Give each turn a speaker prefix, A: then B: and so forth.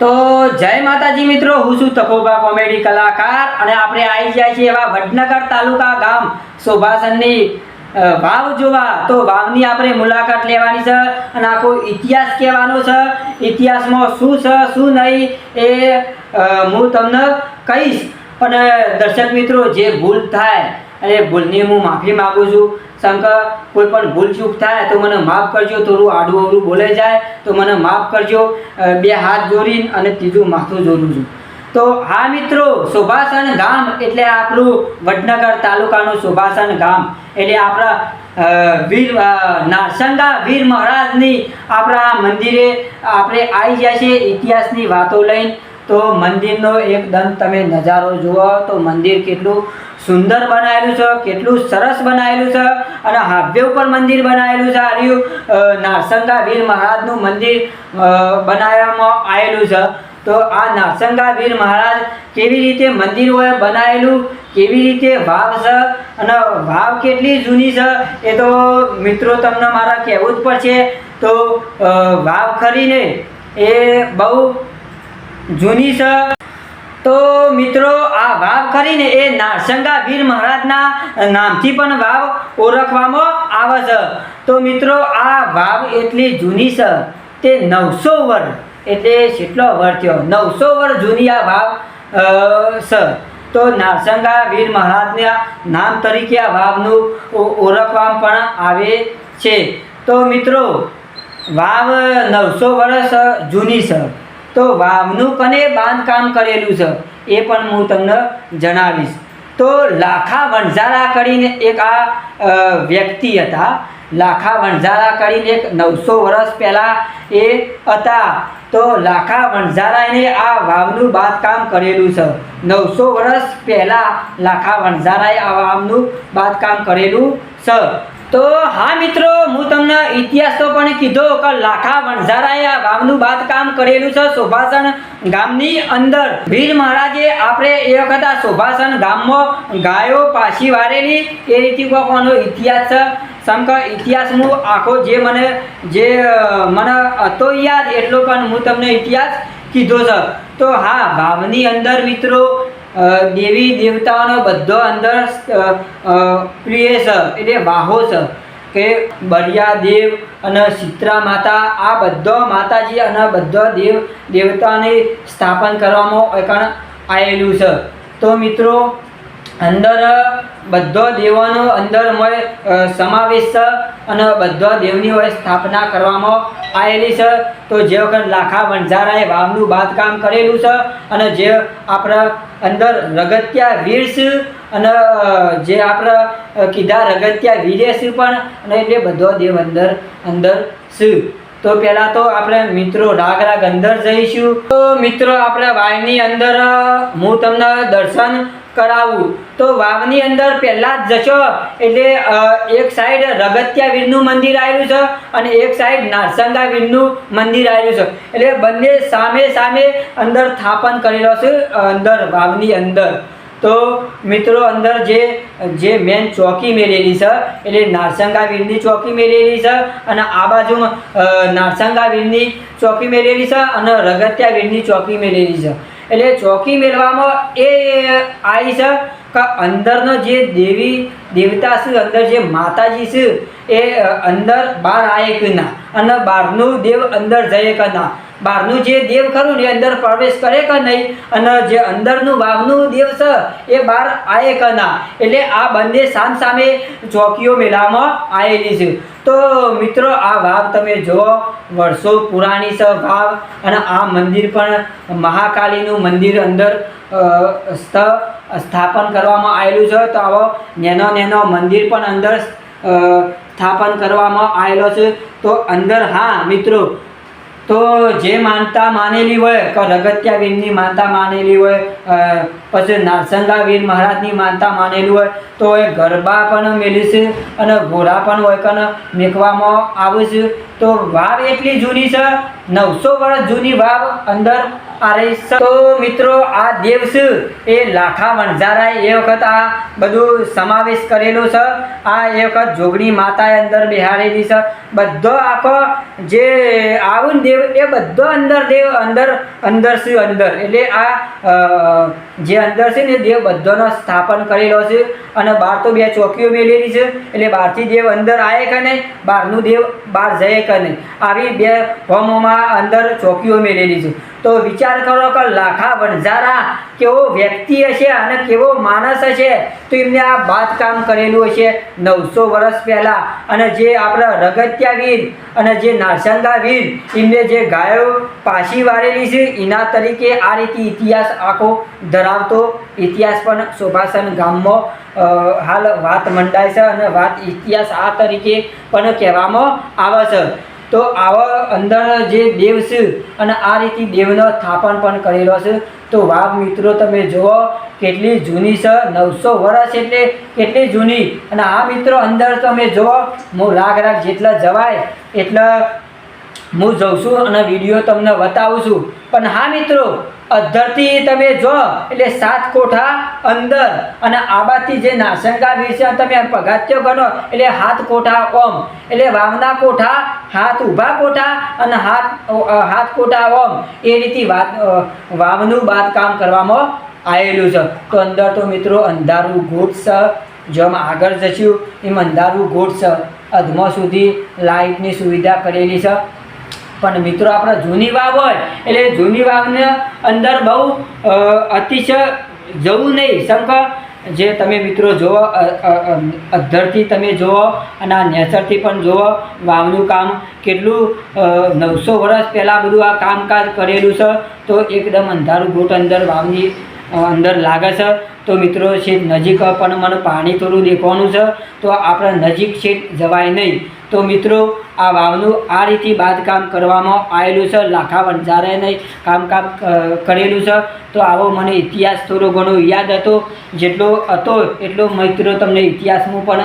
A: તો જય માતાજી મિત્રો, હું છું તપોબા કોમેડી કલાકાર અને આપણે આવી ગયા છીએ એવા વડનગર તાલુકા ગામ શોભાસનની વાવ જોવા. તો વાવની આપણે મુલાકાત લેવાની છે અને આખો ઇતિહાસ કહેવાનો છે. ઇતિહાસમાં શું છે, શું નહીં એ હું તમને કહીશ. પણ દર્શક મિત્રો, જે ભૂલ થાય અને ભૂલની હું માફી માગું છું. શંકર, કોઈ પણ ભૂલ ચૂક થાય તો મને માફ કરજો. થોડું આડું અવડું બોલે જાય તો મને માફ કરજો. બે હાથ જોડીને અને ત્રીજું માથું જોડું છું. તો હા મિત્રો સુભાષણ ગામ એટલે આપણું વડનગર તાલુકાનું સુભાષણ ગામ. એટલે આપણા વીર નારસંગા વીર મહારાજની આપણા મંદિરે આપણે આવી જાય છે ઇતિહાસની વાતો લઈને. તો મંદિરનો એકદમ તમે નજારો જુઓ તો મંદિર કેટલું સુંદર બનાવેલું છે, કેટલું સરસ બનાવેલું છે અને હાવ્ય ઉપર મંદિર બનાવેલું છે. આર્યું નારસંગા વીર મહારાજનું મંદિર બનાવવામાં આવેલું છે. તો આ નારસંગા વીર મહારાજ કેવી રીતે મંદિરોએ બનાવેલું કેવી રીતે વાવ છે અને વાવ કેટલી જૂની છે એ તો મિત્રો તમને મારા કહેવું જ પડશે. તો ભાવ ખરીને એ બહુ જૂની છે તો મિત્રો, આ વાવ ખરીને એ નારસંગા વીર મહારાજના નામથી પણ વાવ ઓળખવામાં આવે છે. તો મિત્રો, આ વાવ એટલી જૂની છે. તે નવસો વર્ષ એટલે કેટલો વર્ષ થયો? નવસો વર્ષ જૂની આ વાવ છે. તો નારસંગા વીર મહારાજના નામ તરીકે આ વાવનું ઓળખવામાં પણ આવે છે. તો મિત્રો, વાવ નવસો વર્ષ જૂની છે. તો વાવનું કને બાંધકામ કરેલું છે? એ પણ હું તમને જણાવીશ. તો લાખા વણઝારા કરીને એક આ વ્યક્તિ હતા. લાખા વણઝારા કરીને એક નવસો વર્ષ પહેલાં એ હતા. તો લાખા વણઝારાએ આ વાવનું બાંધકામ કરેલું છે. નવસો વર્ષ પહેલાં લાખા વણઝારાએ આ વાવનું બાંધકામ કરેલું છે. તો હા મિત્રો, હું તમને ઇતિહાસ તો પણ કીધો કે લાખા વણઝારાએ આ વાવનું બાંધકામ કરેલું છે શોભાસણ ગામની અંદર. વીર મહારાજે આપણે એ વખત આ શોભાસણ ગામમાં ગાયો પાછી વારેલી. એ રીતે કોનો ઇતિહાસ છે. સમકા ઇતિહાસ હું આખો જે મને જે મને હતો યાદ, એટલો પણ હું તમને ઇતિહાસ કીધો છે. તો હા વાવની અંદર મિત્રો દેવી દેવતાઓનો બધો અંદર પ્રિય છે એટલે વાહો છે કે બરિયા દેવ અને શીતળા માતા, આ બધો માતાજી અને બધો દેવ દેવતાની સ્થાપન કરવામાં આવેલું છે તો મિત્રો, અંદર બધો દેવોનો અંદર સમાવેશ અને બધો દેવની હોય સ્થાપના કરવામાં આવેલી છે. તો જે વખત લાખા વણઝારાએ વાવનું બાંધકામ કરેલું છે અને જે આપણા અંદર રગત્યા વીરસ અને જે આપણે કીધા રગત્યા વીરેશ પણ અને એટલે બધો દેવ અંદર અંદર છે તો પહેલાં તો આપણે મિત્રો રાગ રાગ અંદર જઈશું. તો મિત્રો આપણે વાયની અંદર હું તમને દર્શન કરાવું. તો વાવની અંદર પહેલાં જ જશો. એટલે એક સાઈડ રગત્યા વીરનું મંદિર આવેલું છે અને એક સાઈડ નારસંગા વીરનું મંદિર આવેલું છે. એટલે બંને સામે સામે અંદર સ્થાપન કરેલો છે અંદર વાવની અંદર. તો મિત્રો અંદર જે જે મેન ચોકી મેળેલી છે એટલે નારસંગા વીરની ચોકી મેળેલી છે અને આ બાજુમાં અ, નારસંગા વીરની ચોકી મેળેલી છે અને રગત્યા વીરની ચોકી મેળેલી છે. એટલે ચોકી મેળવામાં એ આવી છે કે અંદરનો જે દેવી, દેવતા છે, અંદર જે માતાજી છે, એ અંદર બહાર આવે કે ના? અને બહારનું દેવ અંદર જઈએ કે ના? બહારનું જે દેવ ખરું ને અંદર પ્રવેશ કરે કે નહીં? અને જે અંદરનું વાવનું દેવ છે, એ બહાર આવે કે ના? એટલે આ બંને સામ સામે ચોકીઓ મેળામાં આવેલી છે. તો મિત્રો, આ વાવ તમે જુઓ, વર્ષો પુરાણી છે વાવ અને આ મંદિર પણ મહાકાલીનું મંદિર અંદર સ્થ, સ્થાપન કરવામાં આવેલું છે. તો આવો નેનો નેનો મંદિર પણ અંદર સ્થાપન કરવામાં આવેલો છે. તો અંદર, હા, મિત્રો તો જે માનતા માનેલી હોય, કે રગત્યા વીરની માનતા માનેલી હોય પછી નારસંગા વીર મહારાજની માનતા માનેલી હોય, તો એ ગરબા પણ મેલી છે અને ઘોડા પણ હોય કે મેકવામાં આવે છે તો વાવ એટલી જૂની છે, નવસો વર્ષ જૂની વાવ અંદર રહી તો મિત્રો, આ દેવ છે એ લાખા વણઝારાએ એ વખત આ બધું સમાવેશ કરેલો છે. આ એ વખત જોગણી માતાએ અંદર બિહારેલી છે. બધો આખો જે આવું દેવ, એ બધો અંદર દેવ અંદર અંદર છે અંદર? એટલે આ જે અંદર છે ને દેવ બધોનો સ્થાપન કરેલો છે. અને બહાર તો બે ચોકીઓ મેળેલી છે. એટલે બહારથી દેવ અંદર આવે કે નહીં? બહારનું દેવ બહાર જાય કે નહીં? આવી બે હોમોમાં અંદર ચોકીઓ મેળેલી છે. તો વિચાર કરો કે લાખા વણઝારા કેવો વ્યક્તિ હશે અને કેવો માણસ હશે. તો એમને આ બાંધકામ કરેલું હશે નવસો વર્ષ પહેલાં. અને જે આપણા રગત્યાવીર અને જે નારસંગાવીર, એમને જે ગાયો પાછી વારેલી છે, એના તરીકે આ રીતે ઇતિહાસ આખો ધરાવતો ઇતિહાસ પણ શોભાસન ગામમાં હાલ વાત મંડાય છે અને વાત ઇતિહાસ આ તરીકે પણ કહેવામાં આવે છે. તો આવા અંદર જે દેવ છે અને આ રીતે દેવનો સ્થાપન પણ કરેલો છે. તો વાવ મિત્રો, તમે જુઓ કેટલી જૂની છે. નવસો વર્ષ એટલે કેટલી જૂની. અને આ મિત્રો અંદર તમે જુઓ, હું લાખ લાખ જેટલા જવાય એટલા હું જઉં છું અને વીડિયો તમને બતાવું છું. પણ હા મિત્રો અધ્ધરથી તમે જો, એટલે સાત કોઠા અંદર અને આબાથી જે નાશંકા વિશે તમે પગાત્યો ગણો, એટલે હાથ કોઠા ઓમ. એટલે વાવના કોઠા, હાથ ઊભા કોઠા અને હાથ હાથ કોઠા ઓમ. એ રીતે વાત વાવનું બાંધકામ કરવામાં આવેલું છે. તો અંદર તો મિત્રો અંધારું ગોઠ છે જેમ આગળ જશું, એમ અંધારું ગોઠ છે અધમાં સુધી લાઇટની સુવિધા કરેલી છે. પણ મિત્રો, આપણે જૂની વાવ હોય, એટલે જૂની વાવને અંદર બહુ અતિશય જવું નહીં. શંકર જે તમે મિત્રો જુઓ અધ્ધરથી તમે જુઓ અને આ નેચરથી પણ જુઓ, વાવનું કામ કેટલું નવસો વર્ષ પહેલાં બધું આ કામકાજ કરેલું છે, તો એકદમ અંધારું ગોટ અંદર વાવની અંદર લાગે છે. તો મિત્રો છે નજીક પણ મને પાણી થોડું દેખવાનું છે, તો આપણે નજીક છે જવાય નહીં. તો મિત્રો, આ વાવનું આ રીતે બાંધકામ કરવામાં આવેલું છે. લાખા વણઝારે કામકામ કરેલું છે. તો આવો મને ઇતિહાસ થોડો ઘણો યાદ હતો. જેટલો હતો એટલો મિત્રો તમને ઇતિહાસમાં પણ